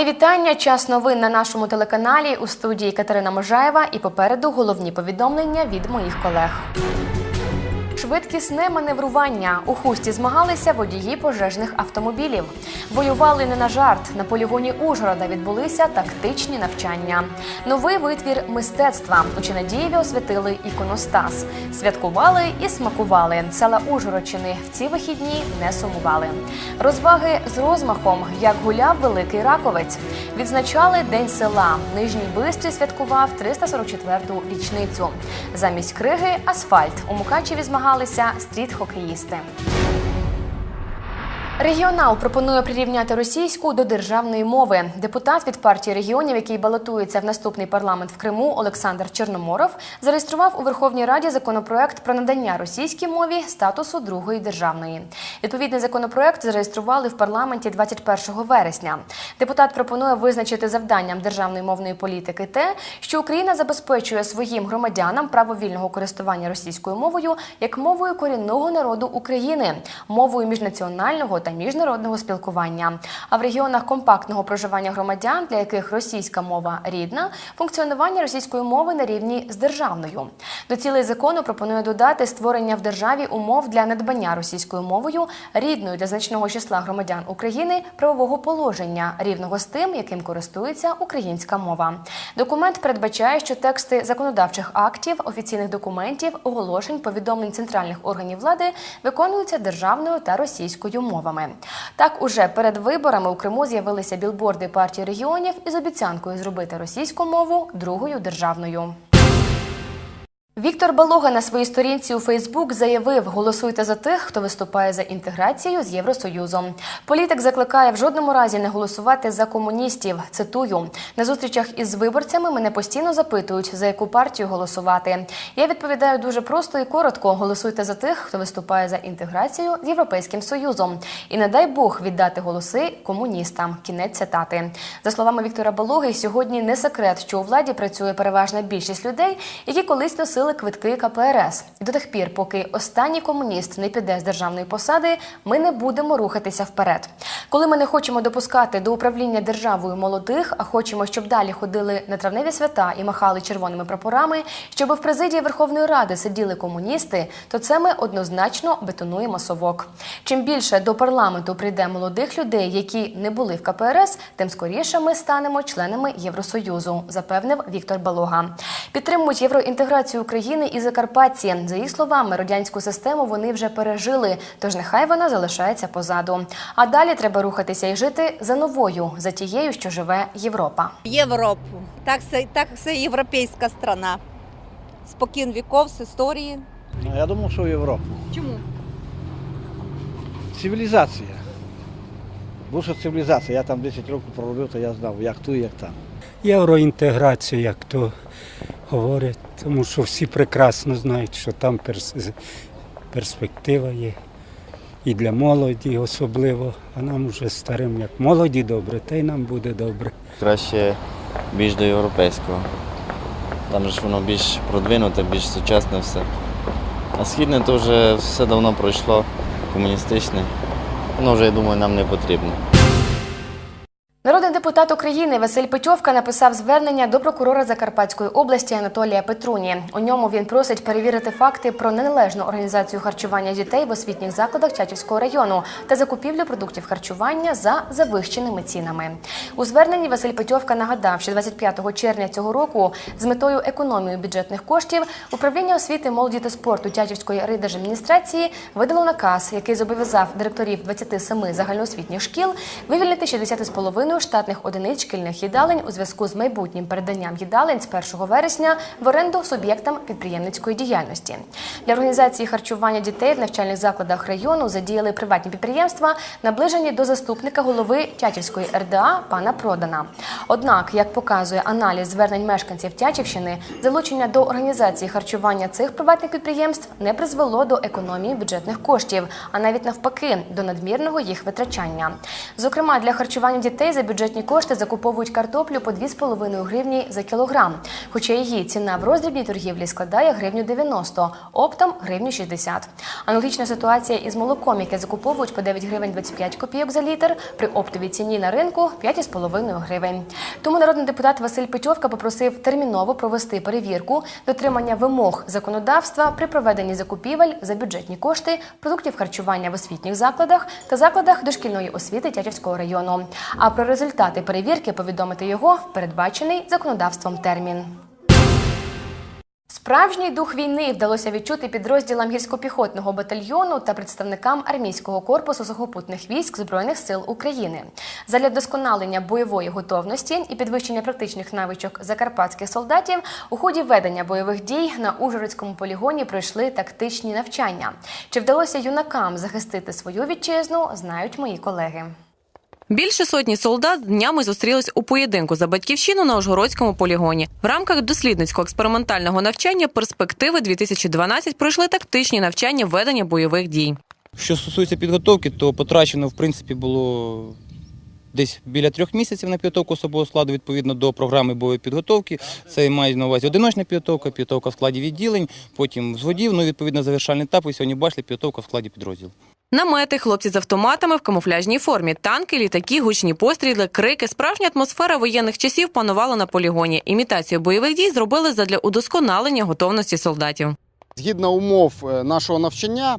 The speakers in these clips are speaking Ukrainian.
Мої вітання. Час новин на нашому телеканалі у студії Катерина Можаєва і попереду головні повідомлення від моїх колег. Швидкісне маневрування. У хусті змагалися водії пожежних автомобілів. Воювали не на жарт. На полігоні Ужгорода відбулися тактичні навчання. Новий витвір мистецтва. У Чинадієві освятили іконостас. Святкували і смакували. Села Ужгородщини в ці вихідні не сумували. Розваги з розмахом, як гуляв великий раковець. Відзначали День села. Нижній Бистрий святкував 344-ту річницю. Замість криги асфальт. У Мукачеві змагалися стріт-хокеїсти. Регіонал пропонує прирівняти російську до державної мови. Депутат від партії регіонів, який балотується в наступний парламент в Криму, Олександр Чорноморов, зареєстрував у Верховній Раді законопроект про надання російській мові статусу другої державної. Відповідний законопроект зареєстрували в парламенті 21 вересня. Депутат пропонує визначити завданням державної мовної політики те, що Україна забезпечує своїм громадянам право вільного користування російською мовою як мовою корінного народу України, мовою міжнаціонального та міжнародного спілкування. А в регіонах компактного проживання громадян, для яких російська мова рідна, функціонування російської мови на рівні з державною. До цілей закону пропонує додати створення в державі умов для надбання російською мовою рідною для значного числа громадян України правового положення рівного з тим, яким користується українська мова. Документ передбачає, що тексти законодавчих актів, офіційних документів, оголошень, повідомлень центральних органів влади виконуються державною та російською мовами. Так, уже перед виборами у Криму з'явилися білборди партії регіонів із обіцянкою зробити російську мову другою державною. Віктор Балога на своїй сторінці у Фейсбук заявив: голосуйте за тих, хто виступає за інтеграцію з Євросоюзом. Політик закликає в жодному разі не голосувати за комуністів. Цитую на зустрічах із виборцями мене постійно запитують, за яку партію голосувати. Я відповідаю дуже просто і коротко: голосуйте за тих, хто виступає за інтеграцію з Європейським Союзом. І не дай Бог віддати голоси комуністам. Кінець цитати. За словами Віктора Балоги, сьогодні не секрет, що у владі працює переважна більшість людей, які колись носили квитки КПРС. І до тих пір, поки останній комуніст не піде з державної посади, ми не будемо рухатися вперед. Коли ми не хочемо допускати до управління державою молодих, а хочемо, щоб далі ходили на травневі свята і махали червоними прапорами, щоб в президії Верховної Ради сиділи комуністи, то це ми однозначно бетонуємо совок. Чим більше до парламенту прийде молодих людей, які не були в КПРС, тим скоріше ми станемо членами Євросоюзу, запевнив Віктор Балога. Підтримують євроінтеграцію України і Закарпатці. За їх словами, радянську систему вони вже пережили, тож нехай вона залишається позаду. А далі треба рухатися і жити за новою, за тією, що живе Європа. Європу. Так, це, так це європейська страна. Спокін віков з історії. Ну, Я думав, що в Європу. Чому? Цивілізація. Більше цивілізація. Я там 10 років проробив, то я знав, як тут, як там. євроінтеграцію, як то говорять, тому що всі прекрасно знають, що там перс- перспектива є. І для молоді особливо, а нам вже старим, як молоді добре, та й нам буде добре. Краще більш до європейського. Там ж воно більш продвинуте, більш сучасне все. А східне то вже все давно пройшло, комуністичне. Воно вже, я думаю, нам не потрібно. Народний депутат України Василь Петьовка написав звернення до прокурора Закарпатської області Анатолія Петруні. У ньому він просить перевірити факти про неналежну організацію харчування дітей в освітніх закладах Чачівського району та закупівлю продуктів харчування за завищеними цінами. У зверненні Василь Петьовка нагадав, що 25 червня цього року з метою економії бюджетних коштів управління освіти, молоді та спорту Тячівської райдержадміністрації видало наказ, який зобов'язав директорів 27 загальноосвітніх шкіл вивільнити 60,5 штатних одиниць шкільних їдалень у зв'язку з майбутнім переданням їдалень з 1 вересня в оренду суб'єктам підприємницької діяльності. Для організації харчування дітей в навчальних закладах району задіяли приватні підприємства, наближені до заступника голови Тячівської РДА пана Продана. Однак, як показує аналіз звернень мешканців Тячівщини, залучення до організації харчування цих приватних підприємств не призвело до економії бюджетних коштів, а навіть навпаки до надмірного їх витрачання. Зокрема, для харчування дітей за бюджетні кошти закуповують картоплю по 2,5 гривні за кілограм, хоча її ціна в роздрібній торгівлі складає гривню 90, оптом гривню 60. Аналогічна ситуація із молоком, яке закуповують по 9 гривень 25 копійок за літр, при оптовій ціні на ринку 5,5 гривень. Тому народний депутат Василь Петьовка попросив терміново провести перевірку дотримання вимог законодавства при проведенні закупівель за бюджетні кошти продуктів харчування в освітніх закладах та закладах дошкільної освіти Тячівського району. А про результати перевірки повідомити його в передбачений законодавством термін. Справжній дух війни вдалося відчути підрозділам гірсько-піхотного батальйону та представникам армійського корпусу сухопутних військ Збройних сил України. Задля вдосконалення бойової готовності і підвищення практичних навичок закарпатських солдатів у ході ведення бойових дій на Ужгородському полігоні пройшли тактичні навчання. Чи вдалося юнакам захистити свою вітчизну, знають мої колеги. Більше сотні солдат днями зустрілись у поєдинку за батьківщину на Ужгородському полігоні. В рамках дослідницького експериментального навчання перспективи 2012 пройшли тактичні навчання ведення бойових дій. Що стосується підготовки, то потрачено в принципі було десь біля трьох місяців на підготовку особового складу відповідно до програми бойової підготовки. Це має на увазі одиночна підготовка, підготовка в складі відділень, потім взводів. Ну відповідно завершальний етап. Ви сьогодні бачили підготовка в складі підрозділу. Намети, хлопці з автоматами в камуфляжній формі, танки, літаки, гучні постріли, крики. Справжня атмосфера воєнних часів панувала на полігоні. Імітацію бойових дій зробили задля удосконалення готовності солдатів. Згідно умов е, нашого навчання,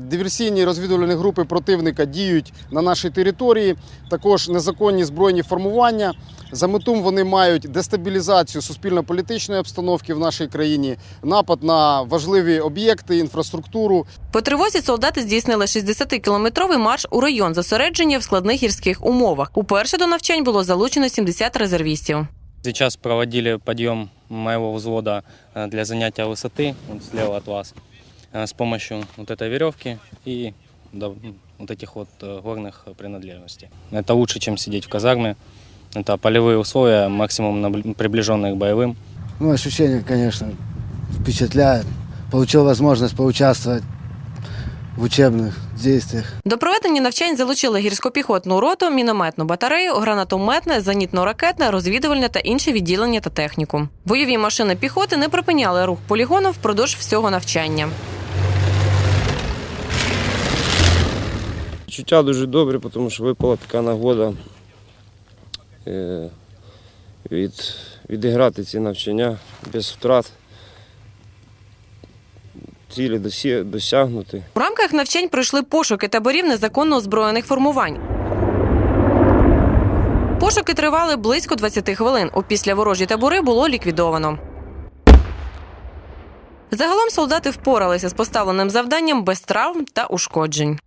диверсійні розвідувальні групи противника діють на нашій території, також незаконні збройні формування. За мету вони мають дестабілізацію суспільно-політичної обстановки в нашій країні, напад на важливі об'єкти, інфраструктуру, По тривозі солдати здійснили 60-кілометровий марш у район зосередження в складних гірських умовах. Уперше до навчань було залучено 70 резервістів. Сейчас проводили подъем моего взвода э, для занятия высоты вот слева от вас э, с помощью вот этой веревки и да, м, вот этих вот э, горных принадлежностей. Это лучше, чем сидеть в казарме. Это полевые условия, максимум набли- приближенные к боевым. Ну, ощущения, конечно, впечатляют. Получил возможность поучаствовать в учебных действиях. До проведення навчань залучили гірсько-піхотну роту, мінометну батарею, гранатометне, зенітно-ракетне, розвідувальне та інші відділення та техніку. Бойові машини піхоти не припиняли рух полігону впродовж всього навчання. Відчуття дуже добре, тому що випала така нагода е, від, відіграти ці навчання без втрат, цілі досягнути. У рамках навчань пройшли пошуки таборів незаконно озброєних формувань. Пошуки тривали близько 20 хвилин. Опісля ворожі табори було ліквідовано. Загалом солдати впоралися з поставленим завданням без травм та ушкоджень.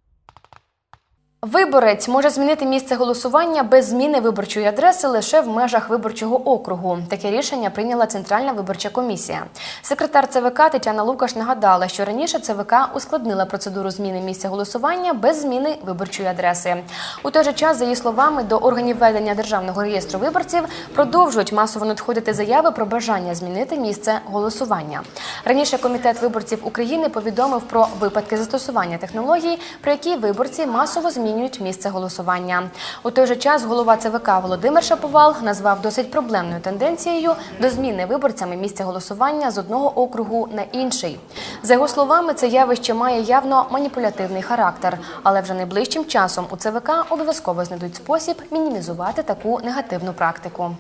Виборець може змінити місце голосування без зміни виборчої адреси лише в межах виборчого округу. Таке рішення прийняла Центральна виборча комісія. Секретар ЦВК Тетяна Лукаш нагадала, що раніше ЦВК ускладнила процедуру зміни місця голосування без зміни виборчої адреси. У той же час, за її словами, до органів ведення державного реєстру виборців продовжують масово надходити заяви про бажання змінити місце голосування. Раніше комітет виборців України повідомив про випадки застосування технологій, при які виборці масово змінюють місце голосування. У той же час голова ЦВК Володимир Шаповал назвав досить проблемною тенденцією до зміни виборцями місця голосування з одного округу на інший. За його словами, це явище має явно маніпулятивний характер, але вже найближчим часом у ЦВК обов'язково знайдуть спосіб мінімізувати таку негативну практику.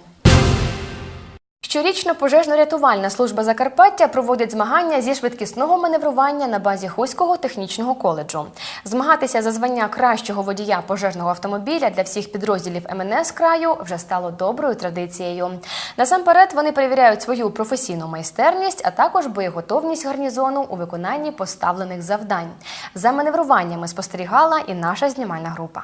Щорічно пожежно-рятувальна служба Закарпаття проводить змагання зі швидкісного маневрування на базі Хуського технічного коледжу. Змагатися за звання кращого водія пожежного автомобіля для всіх підрозділів МНС краю вже стало доброю традицією. Насамперед вони перевіряють свою професійну майстерність, а також боєготовність гарнізону у виконанні поставлених завдань. За маневруваннями спостерігала і наша знімальна група.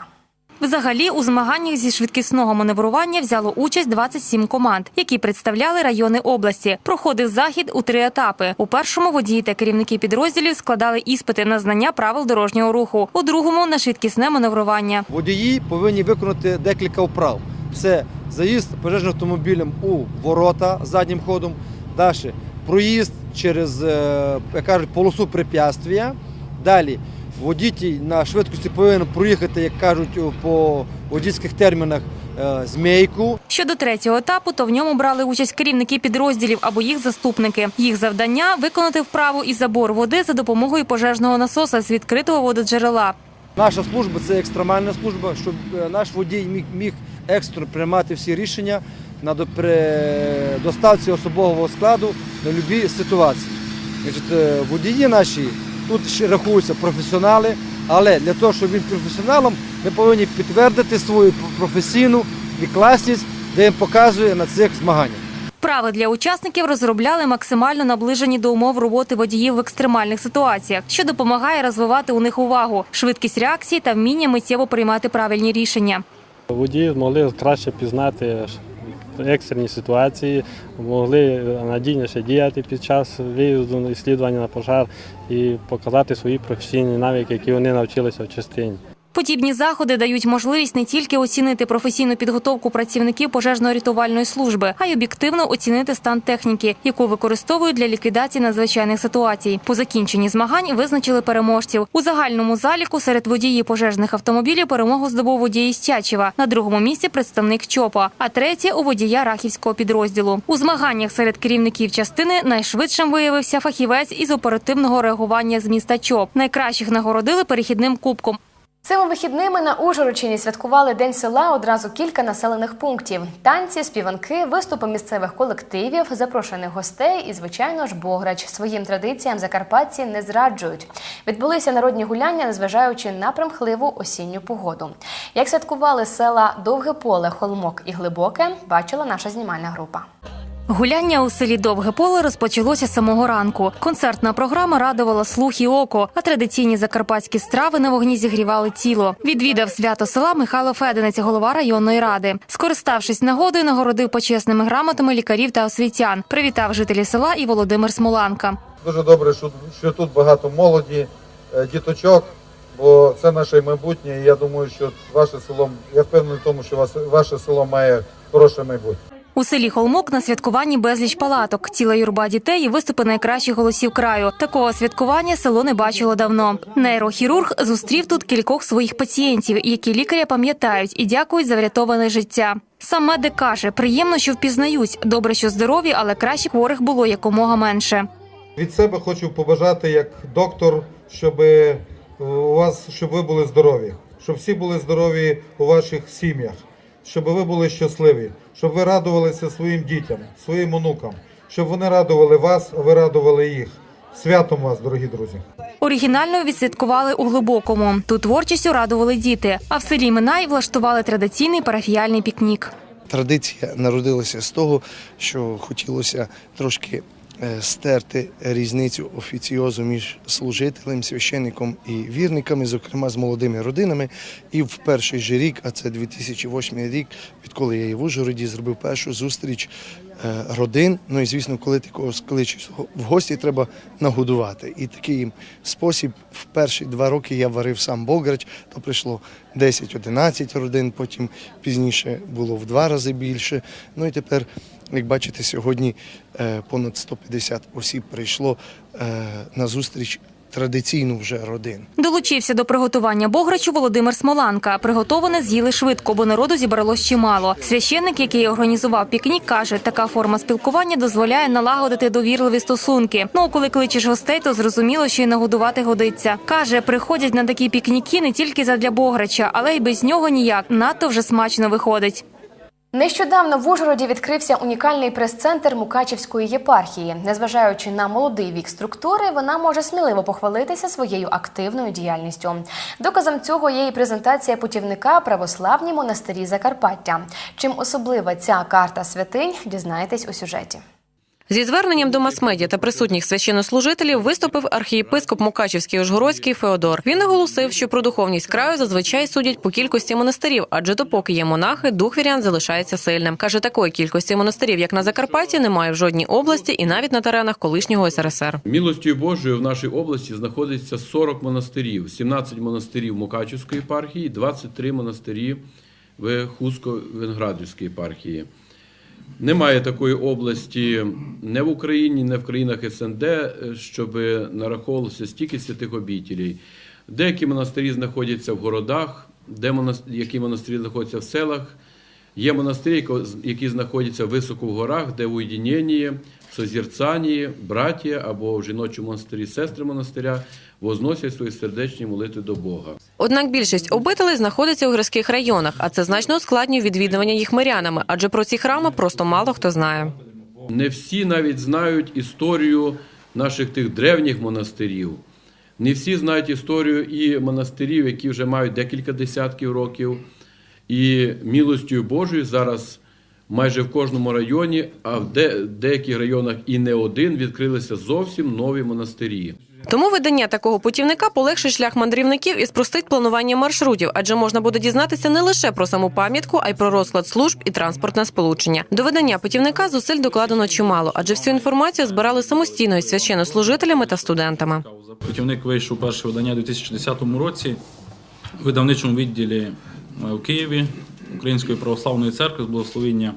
Взагалі у змаганнях зі швидкісного маневрування взяло участь 27 команд, які представляли райони області. Проходив захід у три етапи. У першому водії та керівники підрозділів складали іспити на знання правил дорожнього руху, у другому на швидкісне маневрування. Водії повинні виконати декілька вправ. Це заїзд пожежним автомобілем у ворота заднім ходом, далі проїзд через, е, як кажуть, полосу препятствия. Далі водій на швидкості повинен проїхати, як кажуть, по водійських термінах, е, змійку. Щодо третього етапу, то в ньому брали участь керівники підрозділів або їх заступники. Їх завдання виконати вправу із забору води за допомогою пожежного насоса з відкритого вододжерела. Наша служба це екстремальна служба, щоб е, наш водій міг, міг екстро приймати всі рішення на до- доставці особового складу на будь-які ситуації. Е, водії наші тут ще рахуються професіонали, але для того, щоб він професіоналом, ми повинні підтвердити свою професійну і класність, де він показує на цих змаганнях. Вправи для учасників розробляли максимально наближені до умов роботи водіїв в екстремальних ситуаціях, що допомагає розвивати у них увагу, швидкість реакції та вміння миттєво приймати правильні рішення. Водії змогли краще пізнати екстрені ситуації, могли надійніше діяти під час виїзду і слідування на пожар і показати свої професійні навики, які вони навчилися в частині. Подібні заходи дають можливість не тільки оцінити професійну підготовку працівників пожежно-рятувальної служби, а й об'єктивно оцінити стан техніки, яку використовують для ліквідації надзвичайних ситуацій. По закінченні змагань визначили переможців. У загальному заліку серед водіїв пожежних автомобілів перемогу здобув водій із. На другому місці представник ЧОПа, а третє у водія рахівського підрозділу. У змаганнях серед керівників частини найшвидшим виявився фахівець із оперативного реагування з міста ЧОП. Найкращих нагородили перехідним кубком. Цими вихідними на Ужгородщині святкували День села одразу кілька населених пунктів: танці, співанки, виступи місцевих колективів, запрошених гостей і, звичайно ж, бограч. Своїм традиціям закарпатці не зраджують. Відбулися народні гуляння, незважаючи на примхливу осінню погоду. Як святкували села Довге Поле, Холмок і Глибоке, бачила наша знімальна група. Гуляння у селі Довге поле розпочалося самого ранку. Концертна програма радувала слух і око, а традиційні закарпатські страви на вогні зігрівали тіло. Відвідав свято села Михайло Феденець, голова районної ради. Скориставшись нагодою, нагородив почесними грамотами лікарів та освітян. Привітав жителів села і Володимир Смоланка. Дуже добре, що, тут багато молоді, е, діточок, бо це наше майбутнє. Я думаю, що ваше село, я впевнений в тому, що ваше село має хороше майбутнє. У селі Холмок на святкуванні безліч палаток, ціла юрба дітей і виступи найкращих голосів краю. Такого святкування село не бачило давно. Нейрохірург зустрів тут кількох своїх пацієнтів, які лікаря пам'ятають і дякують за врятоване життя. Сам медик каже, приємно, що впізнають. Добре, що здорові, але краще хворих було якомога менше. Від себе хочу побажати як доктор, щоб у вас, щоб ви були здорові, щоб всі були здорові у ваших сім'ях, щоб ви були щасливі, щоб ви радувалися своїм дітям, своїм онукам, щоб вони радували вас, ви радували їх. Святом вас, дорогі друзі! Оригінально відсвяткували у глибокому. Тут творчістю радували діти. А в селі Минай влаштували традиційний парафіяльний пікнік. Традиція народилася з того, що хотілося трошки стерти різницю офіціозу між служителем, священником і вірниками, зокрема з молодими родинами. І в перший же рік, а це 2008 рік, відколи я і в Ужгороді зробив першу зустріч е, родин. Ну і звісно, коли ти когось кличеш в гості, треба нагодувати. І такий спосіб в перші два роки я варив сам Болграч, то прийшло 10-11 родин, потім пізніше було в два рази більше. Ну і тепер, як бачите, сьогодні е, понад 150 осіб прийшло е, на зустріч традиційну вже родин. Долучився до приготування бограчу Володимир Смоланка. Приготоване з'їли швидко, бо народу зібралось чимало. Священник, який організував пікнік, каже, така форма спілкування дозволяє налагодити довірливі стосунки. Ну, коли кличеш гостей, то зрозуміло, що й нагодувати годиться. Каже, приходять на такі пікніки не тільки задля бограча, але й без нього ніяк. Надто вже смачно виходить. Нещодавно в Ужгороді відкрився унікальний прес-центр Мукачівської єпархії. Незважаючи на молодий вік структури, вона може сміливо похвалитися своєю активною діяльністю. Доказом цього є і презентація путівника православні монастирі Закарпаття. Чим особлива ця карта святинь, дізнаєтесь у сюжеті. Зі зверненням до мас-медіа та присутніх священнослужителів виступив архієпископ Мукачівський Ужгородський Феодор. Він наголосив, що про духовність краю зазвичай судять по кількості монастирів, адже допоки є монахи, дух вірян залишається сильним. каже, такої кількості монастирів, як на Закарпатті, немає в жодній області і навіть на теренах колишнього СРСР. Милостю Божою в нашій області знаходиться 40 монастирів, 17 монастирів Мукачівської єпархії, 23 монастирі в Хуско-Венградівській єпархії. Немає такої області не в Україні, не в країнах СНД, щоб нараховувалося стільки святих обітелей. Деякі монастирі знаходяться в городах, де монастирі, які монастирі знаходяться в селах. Є монастирі, які знаходяться високо в горах, де в уєдиненні, созірцанні, браті або в жіночому монастирі сестри монастиря возносять свої сердечні молитви до Бога. Однак більшість обителей знаходиться у гірських районах, а це значно ускладнює відвідування їх мирянами, адже про ці храми просто мало хто знає. Не всі навіть знають історію наших тих древніх монастирів. Не всі знають історію і монастирів, які вже мають декілька десятків років. І милостю Божою зараз майже в кожному районі, а в де- деяких районах і не один відкрилися зовсім нові монастирі. Тому видання такого путівника полегшить шлях мандрівників і спростить планування маршрутів, адже можна буде дізнатися не лише про саму пам'ятку, а й про розклад служб і транспортне сполучення. До видання путівника зусиль докладено чимало, адже всю інформацію збирали самостійно із священнослужителями та студентами. Путівник вийшов перше видання у 2010 році у видавничому відділі е, в Києві Української православної церкви з благословення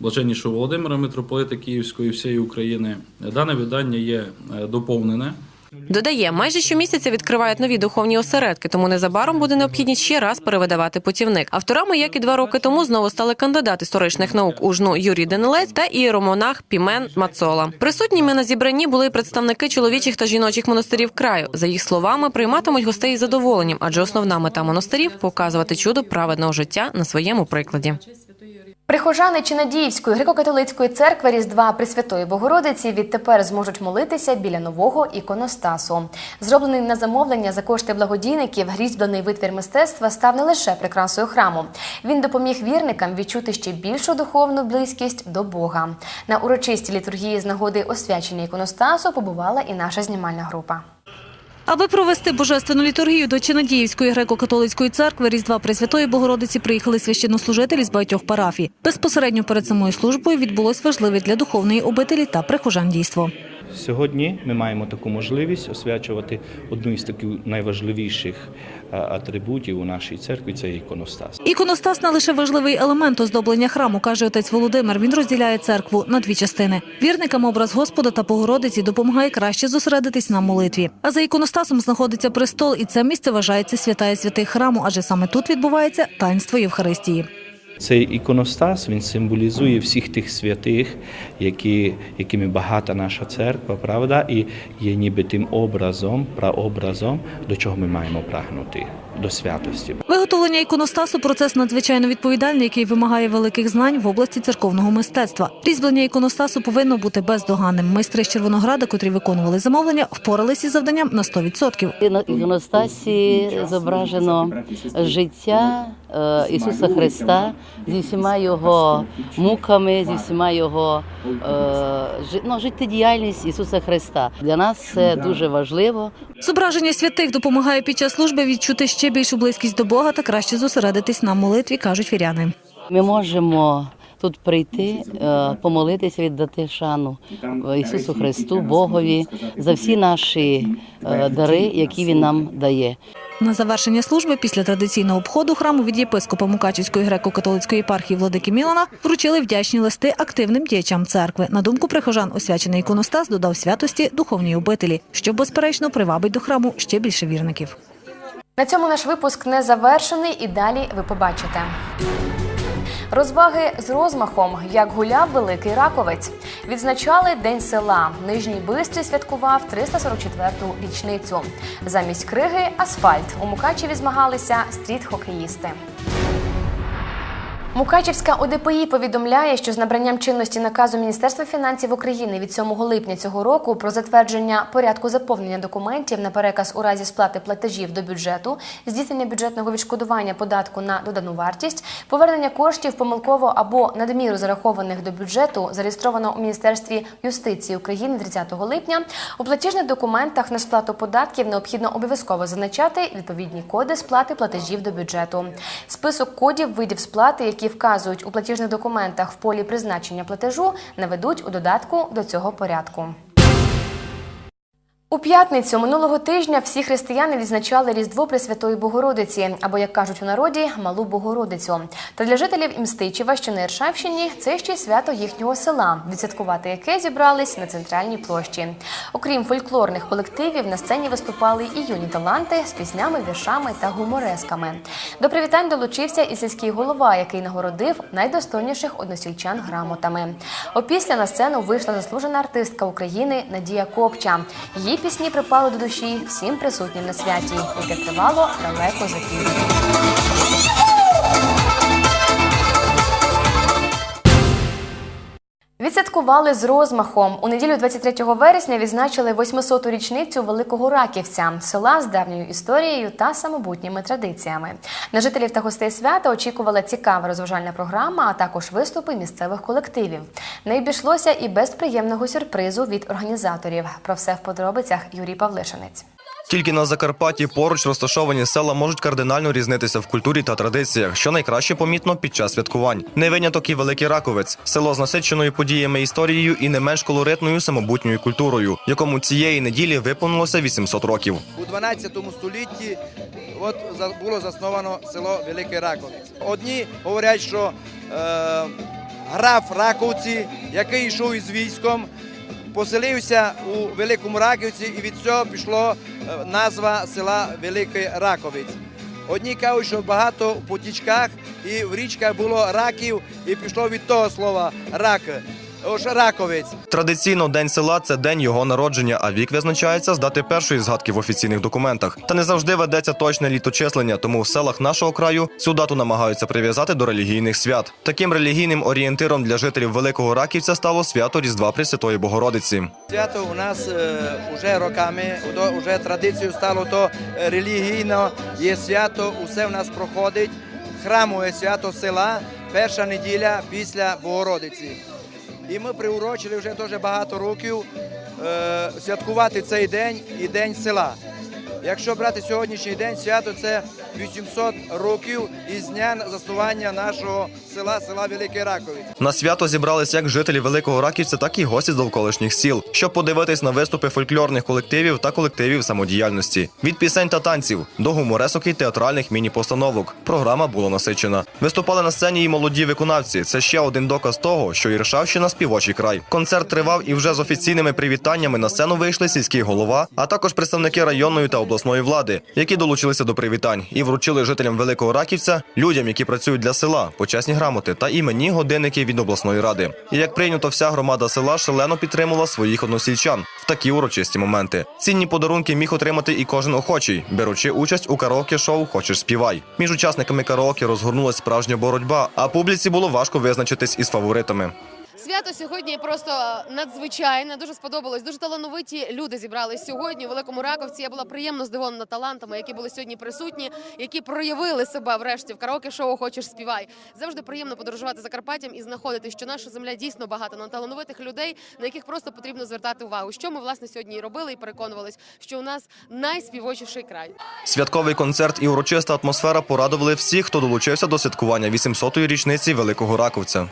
блаженнішого Володимира, митрополита Київської всієї України. Дане видання є е, доповнене. Додає, майже щомісяця відкривають нові духовні осередки, тому незабаром буде необхідність ще раз перевидавати путівник. Авторами, як і два роки тому, знову стали кандидат історичних наук ужну Юрій Данилець та ієромонах Пімен Мацола. Присутніми на зібранні були представники чоловічих та жіночих монастирів краю. За їх словами, прийматимуть гостей із задоволенням, адже основна мета монастирів показувати чудо праведного життя на своєму прикладі. Прихожани Чинадіївської греко-католицької церкви Різдва Пресвятої Богородиці відтепер зможуть молитися біля нового іконостасу. Зроблений на замовлення за кошти благодійників, різьблений витвір мистецтва став не лише прикрасою храму. Він допоміг вірникам відчути ще більшу духовну близькість до Бога. На урочистій літургії з нагоди освячення іконостасу побувала і наша знімальна група. Аби провести божественну літургію до Чинадіївської греко-католицької церкви Різдва Пресвятої Богородиці приїхали священнослужителі з багатьох парафій. Безпосередньо перед самою службою відбулось важливе для духовної обителі та прихожан дійство. Сьогодні ми маємо таку можливість освячувати одну із таких найважливіших е, атрибутів у нашій церкві це іконостас. Іконостас не лише важливий елемент оздоблення храму, каже отець Володимир. Він розділяє церкву на дві частини. Вірникам образ Господа та Богородиці допомагає краще зосередитись на молитві. А за іконостасом знаходиться престол, і це місце вважається святая святих храму, адже саме тут відбувається таїнство Євхаристії. Цей іконостас він символізує всіх тих святих, які, якими багата наша церква, правда, і є ніби тим образом, прообразом, до чого ми маємо прагнути до святості. Виготовлення іконостасу процес надзвичайно відповідальний, який вимагає великих знань в області церковного мистецтва. Різьблення іконостасу повинно бути бездоганним. Майстри з Червонограда, котрі виконували замовлення, впоралися із завданням на 100%. На іконостасі зображено життя е, Ісуса Христа зі всіма його муками, зі всіма його е, ну, життєдіяльність Ісуса Христа. Для нас це дуже важливо. Зображення святих допомагає під час служби відчути ще більшу близькість до Бога та краще зосередитись на молитві, кажуть віряни. Ми можемо тут прийти, е, помолитися, віддати шану е, Ісусу Христу, Богові за всі наші е, дари, які Він нам дає. На завершення служби після традиційного обходу храму від єпископа Мукачівської греко-католицької єпархії Владики Мілана вручили вдячні листи активним діячам церкви. На думку прихожан, освячений іконостас додав святості духовній обителі, що безперечно привабить до храму ще більше вірників. На цьому наш випуск не завершений і далі ви побачите. Розваги з розмахом, як гуляв великий раковець. Відзначали День села. Нижній бистрі святкував 344-ту річницю. Замість криги асфальт. У Мукачеві змагалися стріт-хокеїсти. Мукачівська ОДПІ повідомляє, що з набранням чинності наказу Міністерства фінансів України від 7 липня цього року про затвердження порядку заповнення документів на переказ у разі сплати платежів до бюджету, здійснення бюджетного відшкодування податку на додану вартість, повернення коштів помилково або надміру зарахованих до бюджету, зареєстровано у Міністерстві юстиції України 30 липня. У платіжних документах на сплату податків необхідно обов'язково зазначати відповідні коди сплати платежів до бюджету. Список кодів видів сплати, які вказують у платіжних документах в полі призначення платежу, наведуть у додатку до цього порядку. У п'ятницю минулого тижня всі християни відзначали Різдво Пресвятої Богородиці, або, як кажуть у народі, Малу Богородицю. Та для жителів Імстичева, що на Іршавщині, це ще й свято їхнього села, відсвяткувати яке зібрались на центральній площі. Окрім фольклорних колективів, на сцені виступали і юні таланти з піснями, віршами та гуморесками. До привітань долучився і сільський голова, який нагородив найдостойніших односільчан грамотами. Опісля на сцену вийшла заслужена артистка України Надія Копча. Її пісні припали до душі всім присутнім на святі, яке тривало далеко за південь. Відсвяткували з розмахом. У неділю 23 вересня відзначили 800-ту річницю Великого Раківця, села з давньою історією та самобутніми традиціями. На жителів та гостей свята очікувала цікава розважальна програма, а також виступи місцевих колективів. Не обійшлося і без приємного сюрпризу від організаторів. Про все в подробицях Юрій Павлишинець. Тільки на Закарпатті поруч розташовані села можуть кардинально різнитися в культурі та традиціях, що найкраще помітно під час святкувань. Не виняток і Великий Раковець, село з насиченою подіями історією і не менш колоритною самобутньою культурою, якому цієї неділі виповнилося 800 років. У 12 столітті от було засновано село Великий Раковець. Одні говорять, що е, граф Раковці, який йшов із військом, поселився у Великому Раківці, і від цього пішло е, назва села Великий Раковець. Одні кажуть, що багато в потічках і в річках було раків, і пішло від того слова рак. Ось. Традиційно день села це день його народження, а вік визначається з дати першої згадки в офіційних документах. Та не завжди ведеться точне літочислення, тому в селах нашого краю цю дату намагаються прив'язати до релігійних свят. Таким релігійним орієнтиром для жителів Великого Раківця стало свято Різдва Пресвятої Богородиці. Свято у нас вже роками, вже традицією стало то е, релігійно. Є свято, усе в нас проходить. Храмове свято села, перша неділя після Богородиці. І ми приурочили вже дуже багато років е, святкувати цей день і день села. Якщо брати сьогоднішній день, свято це 800 років із дня заснування нашого села, села Великий Раковець. На свято зібрались як жителі Великого Раківця, так і гості з довколишніх сіл, щоб подивитись на виступи фольклорних колективів та колективів самодіяльності. Від пісень та танців до гуморесок і театральних міні-постановок. Програма була насичена. Виступали на сцені і молоді виконавці. Це ще один доказ того, що Іршавщина співочий край. Концерт тривав і вже з офіційними привітаннями на сцену вийшли сільський голова, а також представники районної та обласної влади, які долучилися до привітань і вручили жителям Великого Раківця, людям, які працюють для села, почесні грамоти та іменні годинники від обласної ради. І як прийнято, вся громада села шалено підтримувала своїх односільчан в такі урочисті моменти. Цінні подарунки міг отримати і кожен охочий, беручи участь у караоке шоу Хочеш співай. Між учасниками караоке розгорнулася справжня боротьба, а публіці було важко визначитись із фаворитами. Свято сьогодні просто надзвичайне. Дуже сподобалось. Дуже талановиті люди зібрались сьогодні у Великому Раковці. Я була приємно здивована талантами, які були сьогодні присутні, які проявили себе врешті в караоке шоу Хочеш співай. Завжди приємно подорожувати Закарпаттям і знаходити, що наша земля дійсно багата на талановитих людей, на яких просто потрібно звертати увагу. Що ми власне сьогодні і робили, і переконувались, що у нас найспівочіший край. Святковий концерт і урочиста атмосфера порадували всіх, хто долучився до святкування 800-ї річниці Великого Раковця.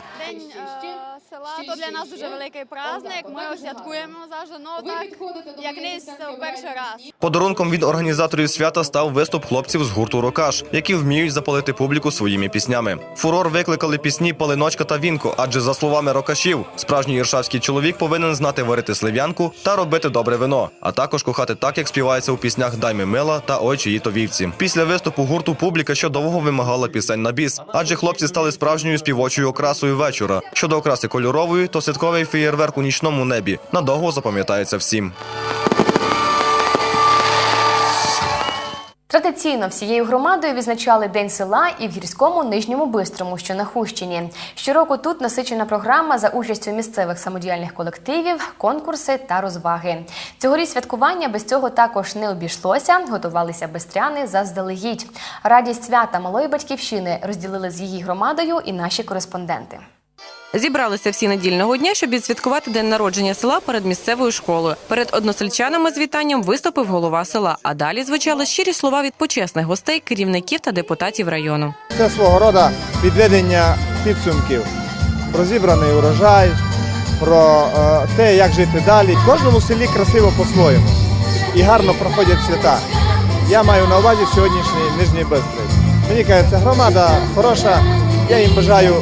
То для нас дуже великий праздник. Ми святкуємо завжди. Ну так як не перший раз. Подарунком від організаторів свята став виступ хлопців з гурту Рокаш, які вміють запалити публіку своїми піснями. Фурор викликали пісні Палиночка та Вінко, адже за словами рокашів, справжній іршавський чоловік повинен знати варити слив'янку та робити добре вино, а також кохати так, як співається у піснях Дайми мила та Ой чиї то вівці. Після виступу гурту публіка ще довго вимагала пісень на біс, адже хлопці стали справжньою співочою окрасою вечора. Щодо окраси кольорової, то святковий феєрверк у нічному небі надовго запам'ятається всім. Традиційно всією громадою відзначали День села і в гірському нижньому бистрому, що на Хущині. Щороку тут насичена програма за участю місцевих самодіяльних колективів, конкурси та розваги. Цьогоріч святкування без цього також не обійшлося. Готувалися бестряни заздалегідь. Радість свята малої батьківщини розділили з її громадою і наші кореспонденти. Зібралися всі недільного дня, щоб відсвяткувати день народження села перед місцевою школою. Перед односельчанами з вітанням виступив голова села. А далі звучали щирі слова від почесних гостей, керівників та депутатів району. Це свого роду підведення підсумків про зібраний урожай, про е, те, як жити далі. В кожному селі красиво по-своєму. і гарно проходять свята. Я маю на увазі сьогоднішній Нижній Бистрий. Мені кажеться, громада хороша, я їм бажаю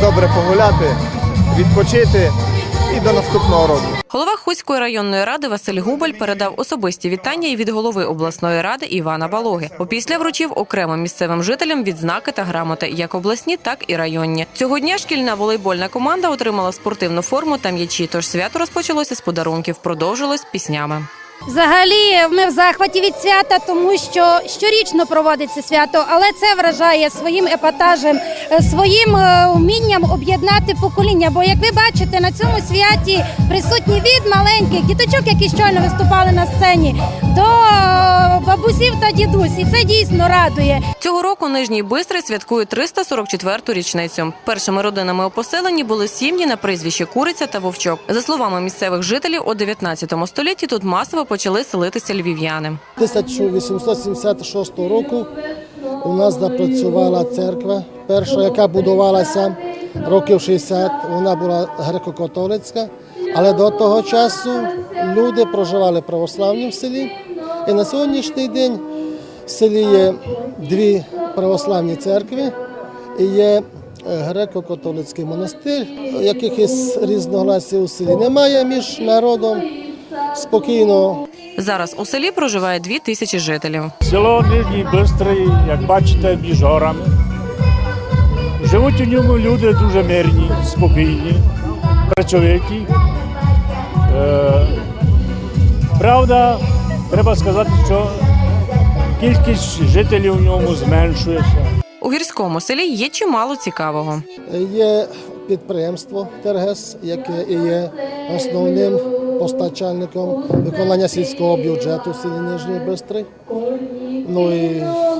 добре погуляти, відпочити і до наступного року. Голова Хуської районної ради Василь Губаль передав особисті вітання і від голови обласної ради Івана Балоги. Опісля вручив окремо місцевим жителям відзнаки та грамоти, як обласні, так і районні. Цього дня шкільна волейбольна команда отримала спортивну форму та м'ячі. Тож свято розпочалося з подарунків, продовжилось піснями. Взагалі, ми в захваті від свята, тому що щорічно проводиться свято, але це вражає своїм епатажем, е, своїм е, вмінням об'єднати покоління. Бо, як ви бачите, на цьому святі присутні від маленьких діточок, які щойно виступали на сцені, до е, бабусів та дідусь. І це дійсно радує. Цього року Нижній Бистрий святкує 344-ту річницю. Першими родинами у поселенні були сім'ї на прізвище Куриця та Вовчок. За словами місцевих жителів, у 19 столітті тут масово почали селитися львів'яни. 1876 року у нас запрацювала церква, перша, яка будувалася років 60, вона була греко-католицька, але до того часу люди проживали православні в селі. І на сьогоднішній день в селі є дві православні церкви і є е, греко-католицький монастир. Якихось різногласів у селі немає між народом. Спокійно Зараз у селі проживає дві тисячі жителів. Село Нижній Бистрий, як бачите, між горами. Живуть у ньому люди дуже мирні, спокійні, працьовиті. Е, правда, треба сказати, що кількість жителів у ньому зменшується. У гірському селі є чимало цікавого. Є підприємство Тергес, яке і є основним постачальником виконання сільського бюджету в селі Нижній Бистрий. Ну і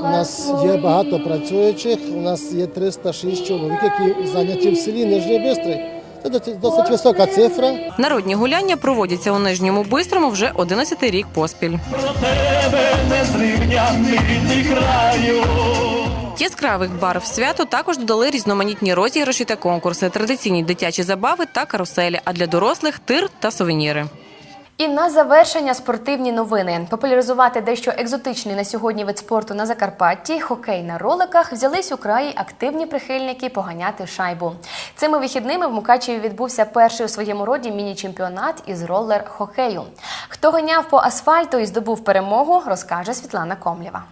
в нас є багато працюючих. У нас є 306 чоловік, які зайняті в селі Нижній Бистрий. Це досить- висока цифра. Народні гуляння проводяться у Нижньому Бистрому вже 11 рік поспіль. Яскравих барв свято також додали різноманітні розіграші та конкурси, традиційні дитячі забави та каруселі, а для дорослих тир та сувеніри. І на завершення спортивні новини. Популяризувати дещо екзотичний на сьогодні вид спорту на Закарпатті, хокей на роликах, взялись у краї активні прихильники поганяти шайбу. Цими вихідними в Мукачеві відбувся перший у своєму роді міні-чемпіонат із роллер-хокею. Хто ганяв по асфальту і здобув перемогу, розкаже Світлана Комлєва.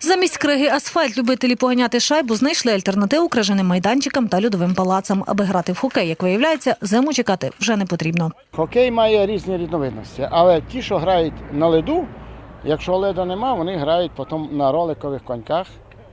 Замість криги асфальт любителі поганяти шайбу знайшли альтернативу краженим майданчикам та льодовим палацам. Аби грати в хокей, як виявляється, зиму чекати вже не потрібно. Хокей має різні різновидності, але ті, що грають на леду, якщо леда нема, вони грають потім на роликових коньках.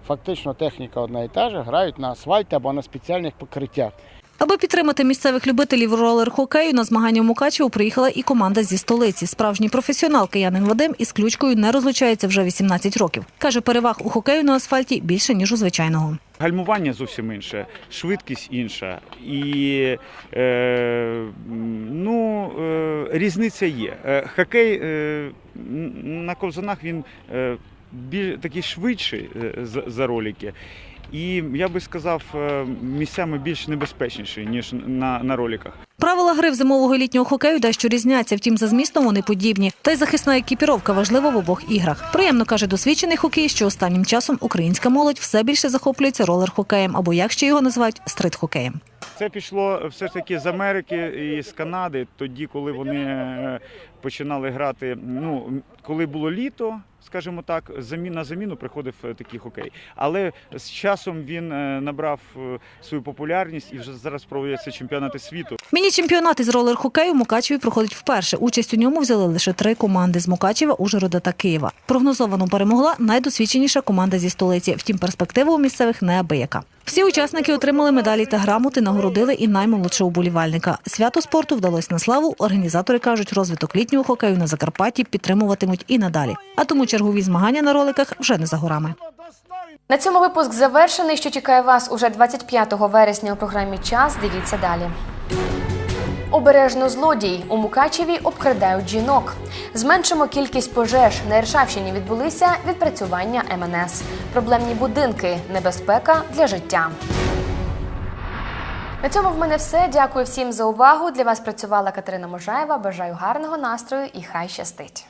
Фактично техніка одна і та ж, грають на асфальті або на спеціальних покриттях. Аби підтримати місцевих любителів ролер-хокею, на змагання в Мукачево приїхала і команда зі столиці. Справжній професіонал киянин Вадим із ключкою не розлучається вже 18 років. Каже, переваг у хокею на асфальті більше ніж у звичайного. Гальмування зовсім інше, швидкість інша. І е, ну, е, різниця є. Е, хокей е, на ковзанах він е, біль, такий швидший е, за, за ролики. І я би сказав, е, місцями більш небезпечніший, ніж на, на роликах. Правила гри в зимового і літнього хокею дещо різняться, втім за змістом вони подібні. Та й захисна екіпіровка важлива в обох іграх. Приємно каже досвідчений хокей, що останнім часом українська молодь все більше захоплюється ролер-хокеєм або як ще його називають стрит-хокеєм. Це пішло все ж таки з Америки і з Канади, тоді, коли вони е, починали грати. Ну, коли було літо, скажімо так, замі- на заміну приходив е, такий хокей. Але з часом він е, набрав е, свою популярність і вже зараз проводяться чемпіонати світу. Міні-чемпіонат із ролер-хокею в Мукачеві проходить вперше. Участь у ньому взяли лише три команди з Мукачева, Ужгорода та Києва. Прогнозовано перемогла найдосвідченіша команда зі столиці. Втім, перспектива у місцевих неабияка. Всі учасники отримали медалі та грамоти, нагородили і наймолодшого уболівальника. Свято спорту вдалось на славу. Організатори кажуть, розвиток літнього хокею на Закарпатті підтримуватимуть і надалі. А тому чергові змагання на роликах вже не за горами. На цьому випуск завершений. Що чекає вас уже 25 вересня у програмі Час. Дивіться далі. Обережно злодій у Мукачеві обкрадають жінок. Зменшимо кількість пожеж. На Іршавщині відбулися відпрацювання МНС. Проблемні будинки, небезпека для життя. На цьому в мене все. Дякую всім за увагу. Для вас працювала Катерина Можаєва. Бажаю гарного настрою і хай щастить.